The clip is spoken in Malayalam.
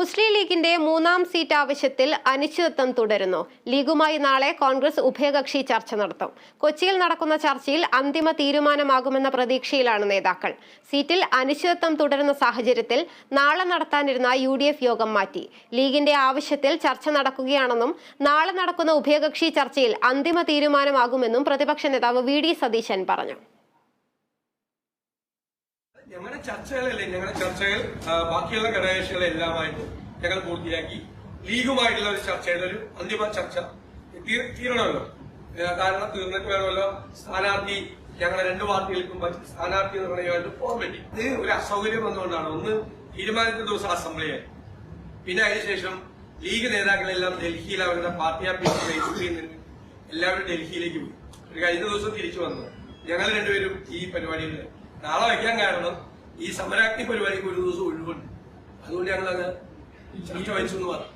മുസ്ലിം ലീഗിന്റെ മൂന്നാം സീറ്റ് ആവശ്യത്തിൽ അനിശ്ചിതത്വം തുടരുന്നു. ലീഗുമായി നാളെ കോൺഗ്രസ് ഉഭയകക്ഷി ചർച്ച നടത്തും. കൊച്ചിയിൽ നടക്കുന്ന ചർച്ചയിൽ അന്തിമ തീരുമാനമാകുമെന്ന പ്രതീക്ഷയിലാണ് നേതാക്കൾ. സീറ്റിൽ അനിശ്ചിതത്വം തുടരുന്ന സാഹചര്യത്തിൽ നാളെ നടത്താനിരുന്ന യു യോഗം മാറ്റി. ലീഗിന്റെ ആവശ്യത്തിൽ ചർച്ച നടക്കുകയാണെന്നും നാളെ നടക്കുന്ന ഉഭയകക്ഷി ചർച്ചയിൽ അന്തിമ തീരുമാനമാകുമെന്നും പ്രതിപക്ഷ നേതാവ് വി ഡി സതീശൻ പറഞ്ഞു. ഞങ്ങളുടെ ചർച്ചകളല്ലേ ഞങ്ങളുടെ ചർച്ചകൾ ബാക്കിയുള്ള ഘടകകക്ഷികളെല്ലാമായിട്ട് ഞങ്ങൾ പൂർത്തിയാക്കി. ലീഗുമായിട്ടുള്ള ഒരു ചർച്ചയുടെ ഒരു അന്തിമ ചർച്ച. തീരണമല്ലോ. കാരണം തീർന്നിട്ട് വേണമല്ലോ. സ്ഥാനാർത്ഥി ഞങ്ങളുടെ രണ്ട് പാർട്ടികൾക്കും സ്ഥാനാർത്ഥി നിർണയമായിട്ട് പോകാൻ പറ്റി ഇത് ഒരു അസൗകര്യം വന്നുകൊണ്ടാണ്. ഒന്ന് തീരുമാനത്തിന്റെ ദിവസം അസംബ്ലിയായി. പിന്നെ അതിനുശേഷം ലീഗ് നേതാക്കളെല്ലാം ഡൽഹിയിൽ അവരുടെ പാർട്ടി ആഫീസ് രജിസ്റ്റർ ചെയ്യുന്നതിന് എല്ലാവരും ഡൽഹിയിലേക്ക് പോയി. ഒരു കഴിഞ്ഞ ദിവസം തിരിച്ചു വന്നു. ഞങ്ങൾ രണ്ടുപേരും ഈ പരിപാടിയിൽ നാളെ വയ്ക്കാൻ കാരണം ഈ സമരാഗ്നി പരിപാടിക്ക് ഒരു ദിവസം ഒഴിവുണ്ട്. അതുകൊണ്ട് ഞങ്ങൾ അത് ചർച്ച വഹിച്ചു എന്ന് പറഞ്ഞു.